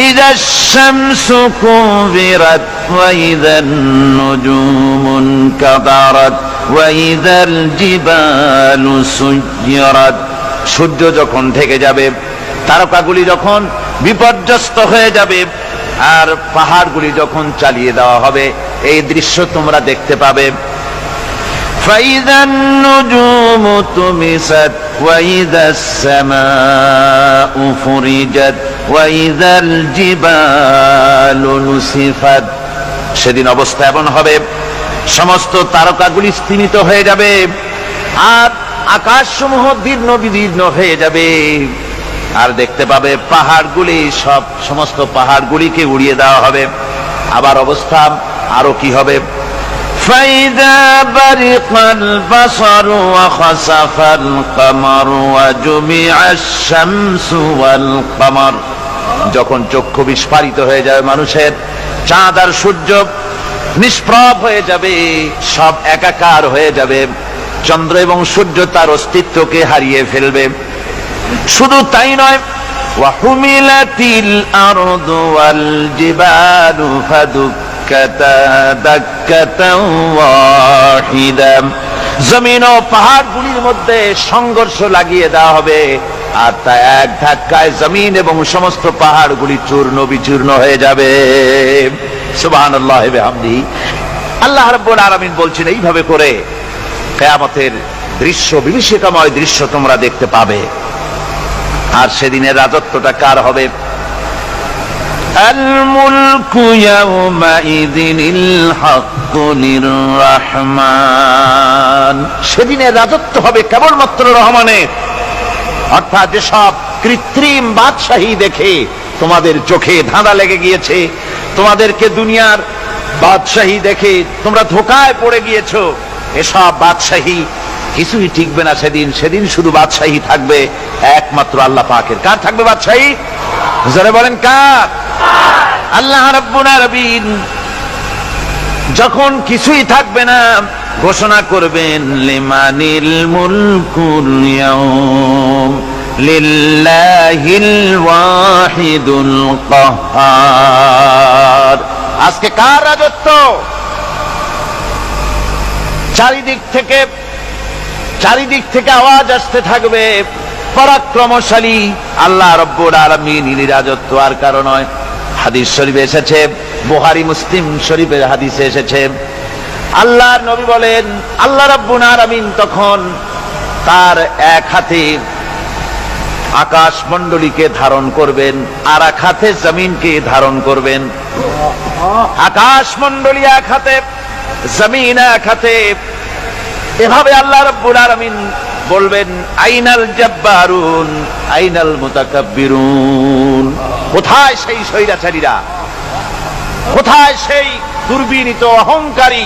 إذا الشمس كورت وإذا النجوم انكدرت وإذا الجبال سيرت সূর্য যখন থেকে যাবে তারকাগুলি যখন বিপর্যস্ত হয়ে যাবে আর পাহাড়গুলি যখন চালিয়ে দেওয়া হবে এই দৃশ্য তোমরা দেখতে পাবে فإذا النجوم طمست وإذا السماء فرجت وإذا الجبال نسفت সেদিন অবস্থা এমন হবে সমস্ত তারকাগুলি স্তিমিত হয়ে যাবে আর আকাশসমূহ দীর্ণ বিদীর্ণ হয়ে যাবে আর দেখতে পাবে পাহাড়গুলি সব সমস্ত পাহাড়গুলিকে উড়িয়ে দেওয়া হবে আবার অবস্থা আরো কি হবে فإذا برق البصر وخسف القمر وجمع الشمس والقمر যখন চক্ষু বিস্ফারিত হয়ে যাবে মানুষের, চাঁদ আর সূর্য নিষ্প্রভ হয়ে যাবে, সব একাকার হয়ে যাবে। চন্দ্র এবং সূর্য তার অস্তিত্বকে হারিয়ে ফেলবে। শুধু তাই নয় জমিন ও পাহাড় গুলির মধ্যে সংঘর্ষ লাগিয়ে দেওয়া হবে। আর তা এক ধাক্কায় জমিন এবং সমস্ত পাহাড়গুলি চূর্ণ বিচূর্ণ হয়ে যাবে সুবাহান আল্লাহ হামদি আল্লাহ রব্বুল আলামিন বলছেন এইভাবে করে কেয়ামতের দৃশ্য বিভীষিকাময় দৃশ্য তোমরা দেখতে পাবে আর সেদিনের রাজত্বটা কার হবে الملك يومئذ الحق للرحمن সেদিনের রাজত্ব হবে কেবলমাত্র রহমানের অর্থাৎ যেসব কৃত্রিম বাদশাহী দেখে তোমাদের চোখে ধাঁধা লেগে গিয়েছে, তোমাদেরকে দুনিয়ার বাদশাহী দেখে তোমরা ধোকায় পড়ে গিয়েছো, এসব বাদশাহী কিছুই টিকবে না সেদিন। সেদিন শুধু বাদশাহী থাকবে, একমাত্র আল্লাহ পাকের। কার থাকবে বাদশাহী? যারা বলেন, কার? আল্লাহ রাব্বুল আলামিন। যখন কিছুই থাকবে না ঘোষণা করবেন, লিমানিল মুলকুল ইয়াউম, লিল্লাহিল ওয়াহিদুল আজকে কার রাজত্ব? চারিদিক থেকে চারিদিক থেকে আওয়াজ আসতে থাকবে, পরাক্রমশালী আল্লাহ রব্বুর আলমিন। ইনি রাজত্ব আর কারণ নয়। হাদিস শরীফে এসেছে, বোহারি মুসলিম শরীফের হাদিসে এসেছে আল্লাহ নবী বলেন, আল্লাহ রব্বুল আলমিন তখন তার এক হাতে আকাশ মণ্ডলীকে ধারণ করবেন, আর এক হাতে জমিনকে ধারণ করবেন। আকাশ মণ্ডলী এক হাতে, জমিন এক হাতে। এভাবে আল্লাহ রব্বুল আলামিন বলবেন, আইনাল জাব্বারুন, আইনাল মুতাকাব্বিরুন। কোথায় সেই স্বৈরাচারীরা? কোথায় সেই দুর্বিনীত অহংকারী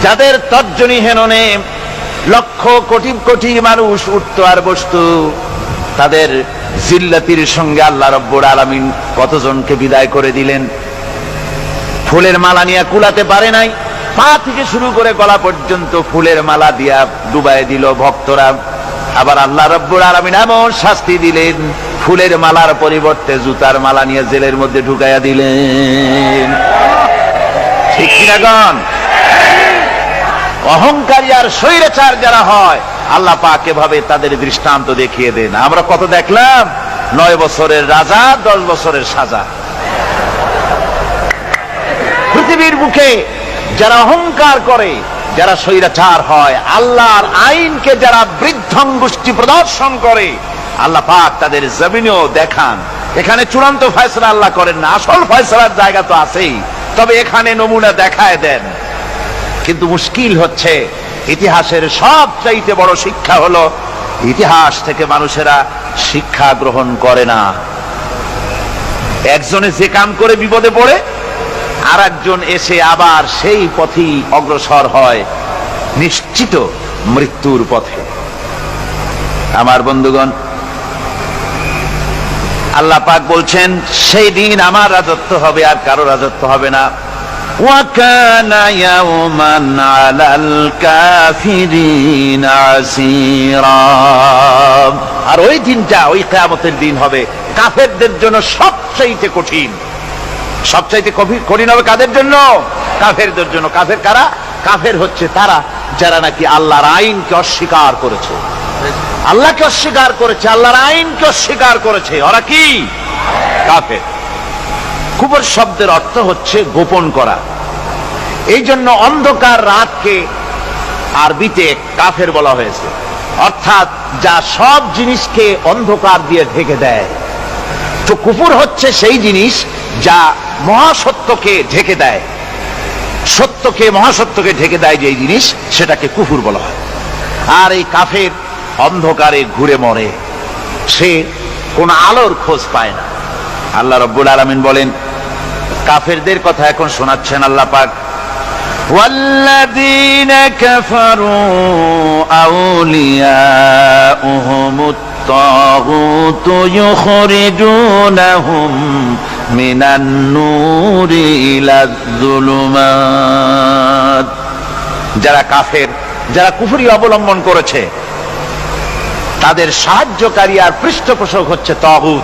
যাদের তর্জনী হেননে লক্ষ কোটি কোটি মানুষ উঠত আর বসত, তাদের জিল্লাতির সঙ্গে আল্লাহ রব্বুর আলামিন কতজনকে বিদায় করে দিলেন? ফুলের মালা নিয়ে কুলাতে পারে নাই। পা থেকে শুরু করে গলা পর্যন্ত ফুলের মালা দিয়া ডুবাই দিল ভক্তরা। আবার আল্লাহ রব্বুর আলামিন এমন শাস্তি দিলেন, ফুলের মালার পরিবর্তে জুতার মালা নিয়ে জেলের মধ্যে ঢুকাইয়া দিলেন। ঠিক কিনা গণ? অহংকারী আর স্বৈরাচার যারা হয়, আল্লাহ পাক এভাবে তাদের দৃষ্টান্ত দেখিয়ে দেন। আমরা কত দেখলাম? নয় বছরের রাজা, দশ বছরের সাজা। পৃথিবীর বুকে যারা অহংকার করে, যারা স্বৈরাচার হয়, আল্লাহর আইনকে যারা বৃদ্ধঙ্গুষ্টি প্রদর্শন করে, আল্লাহ পাক তাদের জমিনেও দেখান। এখানে চূড়ান্ত ফয়সলা আল্লাহ করেন না। আসল ফয়সলার জায়গা তো আছেই। তবে এখানে নমুনা দেখায় দেন। কিন্তু মুশকিল হচ্ছে, ইতিহাসের সব চাইতে বড় শিক্ষা হলো, ইতিহাস থেকে মানুষেরা শিক্ষা গ্রহণ করে না। একজনে যে কাম করে বিপদে পড়ে আর একজন এসে আবার সেই পথেই অগ্রসর হয়, নিশ্চিত মৃত্যুর পথে। আমার বন্ধুগণ, আল্লাহ পাক বলছেন, সেই দিন আমার রাজত্ব হবে আর কারও রাজত্ব হবে না। وكان يوما على الكافرين عسيرا আর ওই দিনটা ওই কিয়ামতের দিন হবে কাফেরদের জন্য সবচাইতে কঠিন সবচাইতে কফি- কঠিন হবে কাদের জন্য কাফেরদের জন্য কাফের কারা কাফের হচ্ছে তারা যারা নাকি আল্লাহর আইনকে অস্বীকার করেছে আল্লাহকে অস্বীকার করেছে আল্লাহর আইনকে অস্বীকার করেছে ওরা কি কাফের কুবর শব্দের অর্থ হচ্ছে গোপন করা। এই জন্য অন্ধকার রাতকে আরবিতে কাফের বলা হয়েছে। অর্থাৎ যা সব জিনিসকে অন্ধকার দিয়ে ঢেকে দেয়। তো কুপুর হচ্ছে সেই জিনিস যা মহাসত্যকে ঢেকে দেয়। সত্যকে, মহাসত্যকে ঢেকে দেয় যে জিনিস, সেটাকে কুফুর বলা হয়। আর এই কাফের অন্ধকারে ঘুরে মরে। সে কোন আলোর খোঁজ পায় না। আল্লাহ রব্বুল আলমিন বলেন কাফেরদের কথা এখন শোনাচ্ছেন আল্লাহ পাক والذين كفروا أولياؤهم الطاغوت يخرجونهم من النور إلى الظلمات যারা কাফের যারা কুফরি অবলম্বন করেছে তাদের সাহায্যকারী আর পৃষ্ঠপোষক হচ্ছে তগুত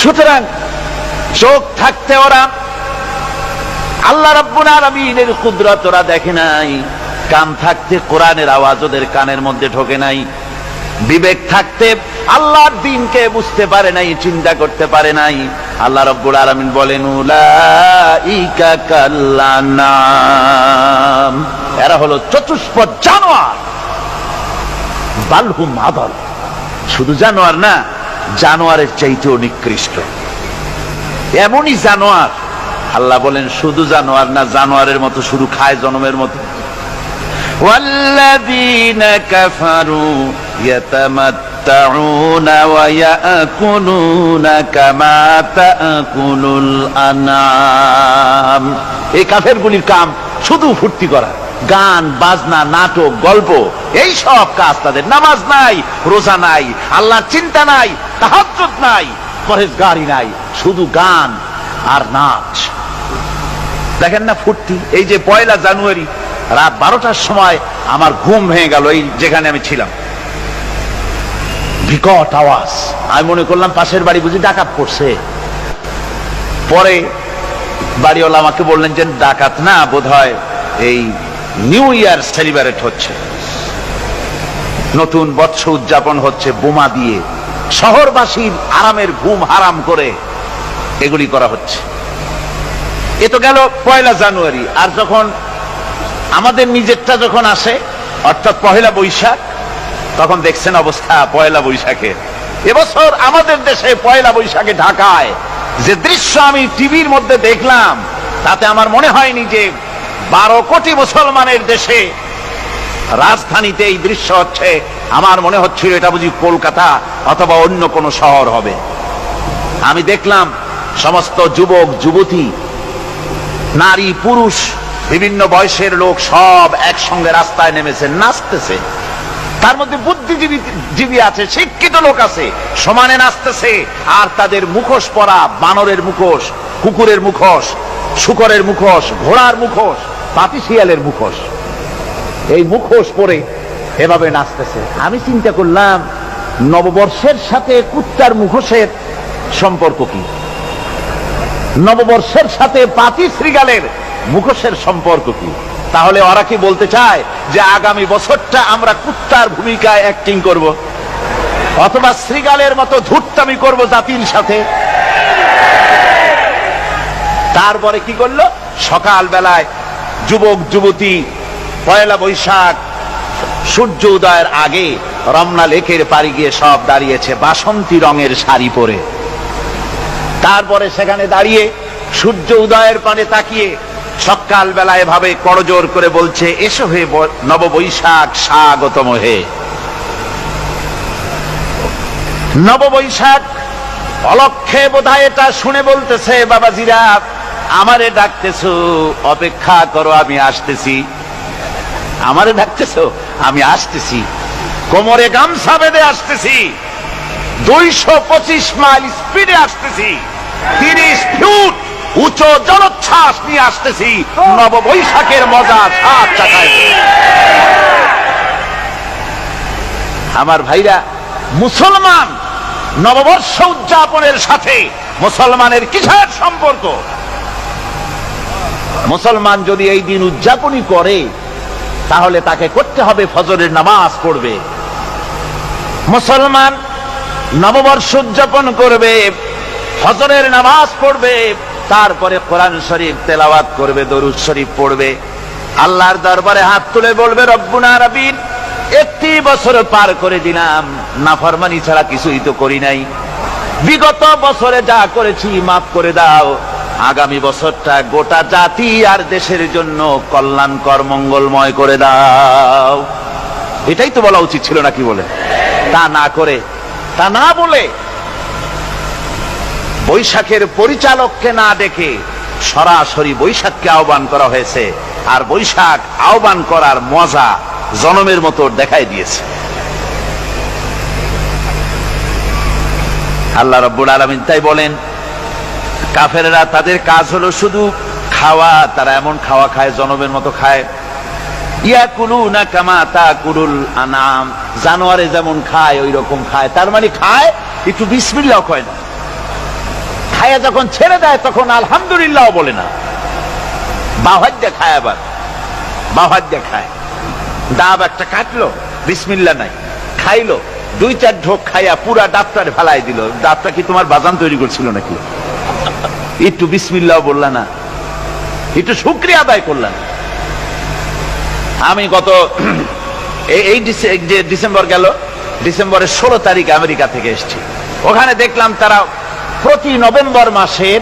সুতরাং চোখ থাকতে ওরা, আল্লাহ রাব্বুল আলামিনের কুদরত ওরা দেখে নাই, কান থাকতে কোরআনের আওয়াজ ওদের কানের মধ্যে ঢোকে নাই, বিবেক থাকতে আল্লাহর দিনকে বুঝতে পারে নাই, চিন্তা করতে পারে নাই। আল্লাহ রব্বুল আলামিন বলেন, উলাইকা কাল্লানাম এরা হলো চতুষ্পদ জানোয়ার। বালহুম আদল শুধু জানোয়ার না জানোয়ারের চাইতেও নিকৃষ্ট এমনই জানোয়ার আল্লাহ বলেন শুধু জানোয়ার না জানোয়ারের মতো শুধু খায় জনমের মতো والذين كفروا يتمتعون ويأكلون كما تأكل الأنعام এই কাফেরগুলির কাম শুধু ফুর্তি করা গান, বাজনা, নাটক, গল্প, এই সব কাজ তাদের। নামাজ নাই, রোজা নাই, আল্লাহর চিন্তা নাই, তাহাজ্জুদ নাই পরেশগারি নাই, শুধু গান আর নাচ। দেখেন না ফুর্তি? এই যে পয়লা জানুয়ারি, রাত বারোটার সময় আমার ঘুম ভেঙে গেল, এই যেখানে আমি ছিলাম। বিকট আওয়াজ। আমি মনে করলাম পাশের বাড়ি বুঝি ডাকাত পড়ছে। পরে বাড়িওয়ালা আমাকে বললেন যে, ডাকাত না বোধ এই নিউ ইয়ার সেলিব্রেট হচ্ছে। নতুন বৎস উদযাপন হচ্ছে বোমা দিয়ে। শহরবাসীর আরামের ঘুম হারাম করে এগুলি করা হচ্ছে। এ তো গেল পয়লা জানুয়ারি, আর যখন আমাদের নিজেরটা যখন আসে, অর্থাৎ পহেলা বৈশাখ, তখন দেখছেন অবস্থা পয়লা বৈশাখে। এবছর আমাদের দেশে পয়লা বৈশাখে ঢাকায় যে দৃশ্য আমি টিভির মধ্যে দেখলাম, তাতে আমার মনে হয়নি যে বারো কোটি মুসলমানের দেশে রাজধানীতে এই দৃশ্য হচ্ছে। আমার মনে হচ্ছিল এটা বুঝি কলকাতা অথবা অন্য কোনো শহর হবে। আমি দেখলাম সমস্ত যুবক, যুবতী, নারী, পুরুষ, বিভিন্ন বয়সের লোক সব একসঙ্গে রাস্তায় নেমেছে, নাচতেছে। তার মধ্যে বুদ্ধিজীবী জীবী আছে, শিক্ষিত লোক আছে, সমানে নাচতেছে। আর তাদের মুখোশ পরা বানরের মুখোশ, কুকুরের মুখোশ শুকরের মুখোশ, ঘোড়ার মুখোশ পাতি শিয়ালের মুখোশ। এই মুখোশ পরে এভাবে নাচতেছে। আমি চিন্তা করলাম, নববর্ষের সাথে কুত্তার মুখোশের সম্পর্ক কি? নববর্ষের সাথে পাতি শ্রীগালের মুখোশের সম্পর্ক কি? তাহলে ওরা কি বলতে চায় যে আগামী বছরটা আমরা কুত্তার ভূমিকায় অ্যাক্টিং করব? অথবা শ্রীগালের মতো ধূর্তামি করব জাতির সাথে? তারপরে কি করল? সকাল বেলায় যুবক, যুবতী, পয়লা বৈশাখ, সূর্য উদয়ের আগে রমনা লেকের পাড়ি গিয়ে সব দাঁড়িয়েছে বাসন্তী রঙের শাড়ি পরে। তারপরে সেখানে দাঁড়িয়ে সূর্য উদয়ের পানে তাকিয়ে সকাল বেলা এভাবে করজোর করে বলছে, এসো হে নববৈশাখ, স্বাগতম হে। নববৈশাখ অলক্ষে বোধহয় এটা শুনে বলতেছে বাবাজিরা আমারে ডাকতেছো, অপেক্ষা করো, আমি আসতেছি। আমারে ডাকতেছো, আমি আসতেছি। কোমরে গামছা বেঁধে আসতেছি। দুইশো পঁচিশ মাইল স্পিডে আসতেছি। তিরিশ ফুট উঁচু জলোচ্ছ্বাস নিয়ে আসতেছি। নববৈশাখের মজা সাত চাকায়। আমার ভাইরা, মুসলমান নববর্ষ উদযাপনের সাথে মুসলমানের কিসের সম্পর্ক? মুসলমান যদি এই দিন উদযাপনই করে, তাহলে তাকে করতে হবে ফজরের নামাজ পড়বে। মুসলমান নববর্ষ উদযাপন করবে, ফজরের নামাজ পড়বে, তারপরে কোরআন শরীফ তেলাওয়াত করবে, দরুদ শরীফ পড়বে। আল্লাহর দরবারে হাত তুলে বলবে রব্বুনা রবিন একটি বছর পার করে দিলাম, নাফরমানি ছাড়া কিছুই তো করি নাই। বিগত বছরে যা করেছি, মাফ করে দাও। আগামী বছরটা গোটা জাতি আর দেশের জন্য কল্যাণকর, মঙ্গলময় করে দাও। এটাই তো বলা উচিত ছিল নাকি বলে? তা না করে, তা না বলে বৈশাখের পরিচালককে না ডেকে সরাসরি বৈশাখকে আহ্বান করা হয়েছে। আর বৈশাখ আহ্বান করার মজা জনমের মতো দেখাই দিয়েছে। আল্লাহ রব্বুল আলমিন তাই বলেন কাফেরেরা তাদের কাজ হলো শুধু খাওয়া, তারা এমন খাওয়া খায়, জনমের মতো খায়। ইয়াকুলু না কামা তা আনাম, জানোয়ারে যেমন খায় ওই রকম খায়। তার মানে খায়, একটু বিসমিল্লাহ কয় না। খায়া যখন ছেড়ে দেয়, তখন আলহামদুলিল্লাহ বলে না। বাহাদ্যা খায় আবার। বাহাদ্যা খায়। ডাব একটা কাটলো বিসমিল্লা নাই। খাইলো দুই চার ঢোক খাইয়া পুরা ডাক্তার ফেলাই দিল। ডাবটা কি তোমার বাজান তৈরি করছিল নাকি? একটু বিসমিল্লাহ বললা না, একটু শুক্রিয়া আদায় করলাম আমি গত এই যে ডিসেম্বর গেল, ডিসেম্বরের ষোলো তারিখ আমেরিকা থেকে এসেছি। ওখানে দেখলাম তারা প্রতি নভেম্বর মাসের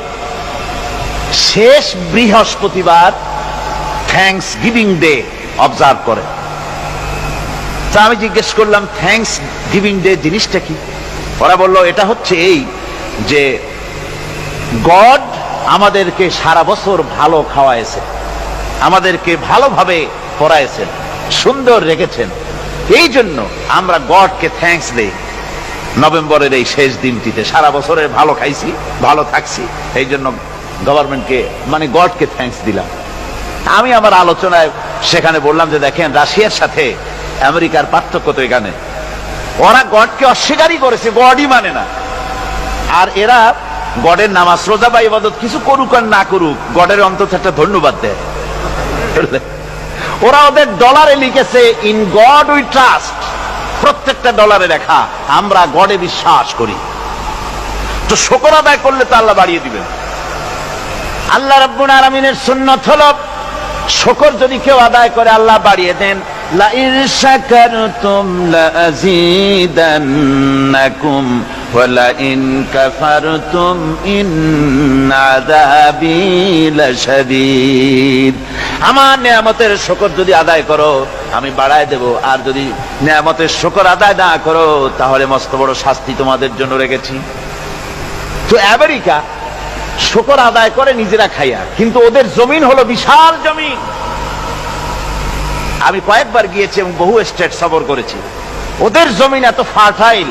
শেষ বৃহস্পতিবার থ্যাংকস গিভিং ডে অবজার্ভ করে। তা আমি জিজ্ঞেস করলাম থ্যাংকস গিভিং ডে জিনিসটা কি? ওরা বলল, এটা হচ্ছে এই যে গড আমাদেরকে সারা বছর ভালো খাওয়াইছে আমাদেরকে ভালোভাবে পড়াইছেন সুন্দর রেখেছেন। এই জন্য আমরা গডকে থ্যাংকস দেই। নভেম্বরের এই শেষ দিনটিতে সারা বছরের ভালো খাইছি, ভালো থাকছি। এই জন্য গভর্নমেন্টকে মানে গডকে থ্যাঙ্কস দিলাম। আমি আমার আলোচনায় সেখানে বললাম যে, দেখেন, রাশিয়ার সাথে আমেরিকার পার্থক্য তো এখানে। ওরা গডকে অস্বীকারই করেছে, গডই মানে না। আর এরা গডের নামাজ, রোজা বা ইবাদত কিছু করুক আর না করুক, গডের অন্তত একটা ধন্যবাদ দেয়। ওরা ওদের ডলারে লিখেছে ইন গড উই ট্রাস্ট প্রত্যেকটা ডলারে লেখা, আমরা গডে বিশ্বাস করি। তো শকর আদায় করলে তো আল্লাহ বাড়িয়ে দিবেন। আল্লাহ রাব্বুল আলামিনের সুন্নত হলো, শকর যদি কেউ আদায় করে, আল্লাহ বাড়িয়ে দেন, লাইন শাকারতুম লাযীদান্নাকুম ওয়ালাইন কাফারতুম ইন আযাবি লাশাদীদ আমার নিয়ামতের শকর যদি আদায় করো, আমি বাড়ায় দেব। আর যদি নিয়ামতের শকর আদায় না করো, তাহলে মস্ত বড় শাস্তি তোমাদের জন্য রেখেছি। তো আমেরিকা শকর আদায় করে নিজেরা খাইয়া, কিন্তু ওদের জমিন হলো বিশাল জমিন। আমি কয়েকবার গিয়েছি এবং বহু স্টেট সফর করেছি। ওদের জমিন এত ফার্টাইল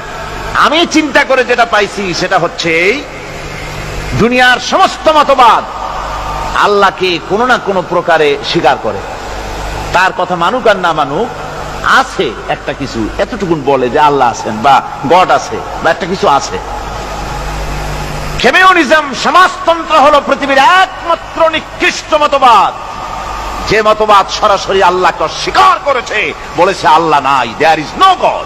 আমি চিন্তা করে যেটা পাইছি সেটা হচ্ছে দুনিয়ার সমস্ত মতবাদ আল্লাহকে কোনো না কোনো প্রকারে স্বীকার করে। তার কথা মানুক আর না মানুক, আছে একটা কিছু, এতটুকুন বলে যে আল্লাহ আছেন বা গড আছে বা একটা কিছু আছে। কমিউনিজম সমাজতন্ত্র হলো পৃথিবীর একমাত্র নিকৃষ্ট মতবাদ। যে মতবাদ সরাসরি আল্লাহকে স্বীকার করেছে, বলেছে আল্লাহ নাই দেয়ার ইজ নো গড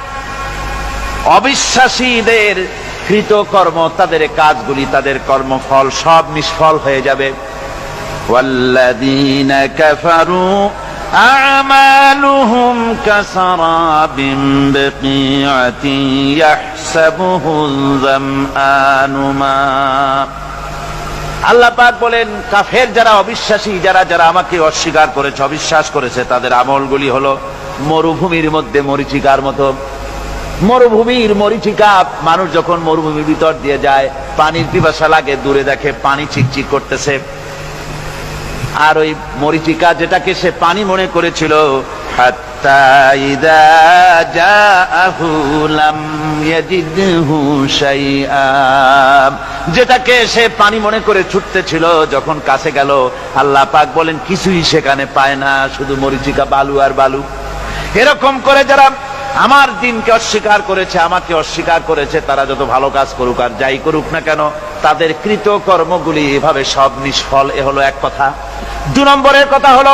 অবিশ্বাসীদের কৃতকর্ম তাদের কাজগুলি তাদের কর্মফল সব নিষ্ফল হয়ে যাবে والذين كفروا أعمالهم كسراب بقيعة يحسبه الظمآن ماء আল্লাহ পাক বলেন কাফের যারা অবিশ্বাসী যারা যারা আমাকে অস্বীকার করেছে অবিশ্বাস করেছে তাদের আমলগুলি হলো মরুভূমির মধ্যে মরিচিকার মতো মরুভূমির মরিচিকা মানুষ যখন মরুভূমির ভিতর দিয়ে যায়, পানির পিপাসা লাগে, দূরে দেখে পানি চিকচিক করতেছে আর ওই মরিচিকা যেটাকে সে পানি মনে করেছিল। যেটাকে সে পানি মনে করে ছুটতেছিল, যখন কাছে গেল, আল্লাহ পাক বলেন, কিছুই সেখানে পায় না, শুধু মরিচিকা বালু আর বালু এরকম করে যারা আমার দিনকে অস্বীকার করেছে, আমাকে অস্বীকার করেছে, তারা যত ভালো কাজ করুক আর যাই করুক না কেন, তাদের কৃত কর্মগুলি এভাবে সব নিষ্ফল, এ হলো এক কথা। দু নম্বরের কথা হলো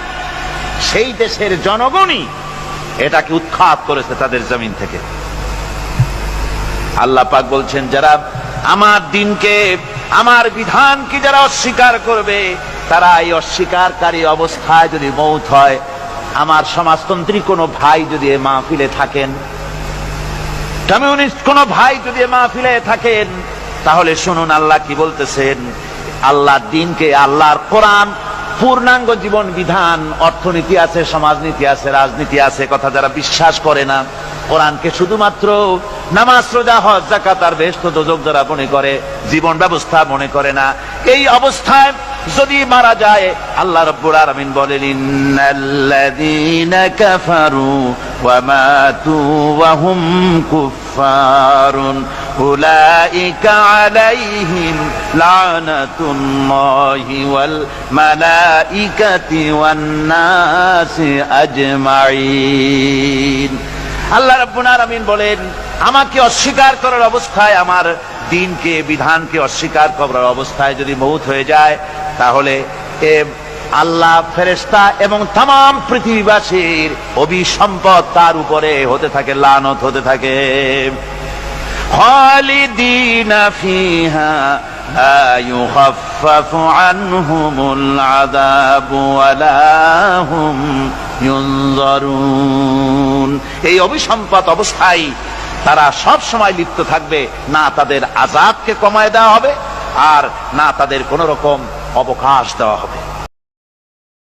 সেই দেশের জনগণই এটাকে উৎখাত করেছে তাদের জমিন থেকে। আল্লাহ পাক বলছেন, যারা আমার দিনকে, আমার বিধানকে যারা অস্বীকার করবে, তারা এই অস্বীকারী অবস্থায় যদি মৌত হয়, আমার সমাজতন্ত্রী কোনো ভাই যদি এ মাহফিলে থাকেন, কমিউনিস্ট কোন ভাই যদি এ মাহফিলে থাকেন, তাহলে শুনুন আল্লাহ কি বলতেছেন আল্লাহ দিনকে আল্লাহর কোরআন পূর্ণাঙ্গ জীবন বিধান, অর্থনীতি আছে, সমাজনীতি আছে, রাজনীতি আছে, কথা যারা বিশ্বাস করে না, কোরআনকে শুধুমাত্র নামাজ, রোজা, হজ জাকাত আর বেহস্ত দোজক যারা মনে করে, জীবন ব্যবস্থা মনে করে না, এই অবস্থায় যদি মারা যায়, আল্লাহ রব্বুল আলামিন বলেন, ইন্নাল্লাযীনা কাফারু ওয়া মাতু ওয়া হুম কুফফারুন। আলাইহিম লানাতুল্লাহি ওয়াল মালাইকাতি ওয়ান নাসি আজমাইন আল্লাহ বলেন, আমাকে অস্বীকার করার অবস্থায়, আমার দিনকে, বিধানকে অস্বীকার করার অবস্থায় যদি মৌত হয়ে যায়, তাহলে আল্লাহ ফেরেশতা এবং তাম পৃথিবীবাসীর অভিসম্পদ তার উপরে হতে থাকে, লানত হতে থাকে। خالدين فيها لا يخفف عنهم العذاب ولا هم ينظرون এই অভিসম্পদ অবস্থায় তারা সব সময় লিপ্ত থাকবে না তাদের আজাবকে কমায় দেওয়া হবে আর না তাদের কোন রকম অবকাশ দেওয়া হবে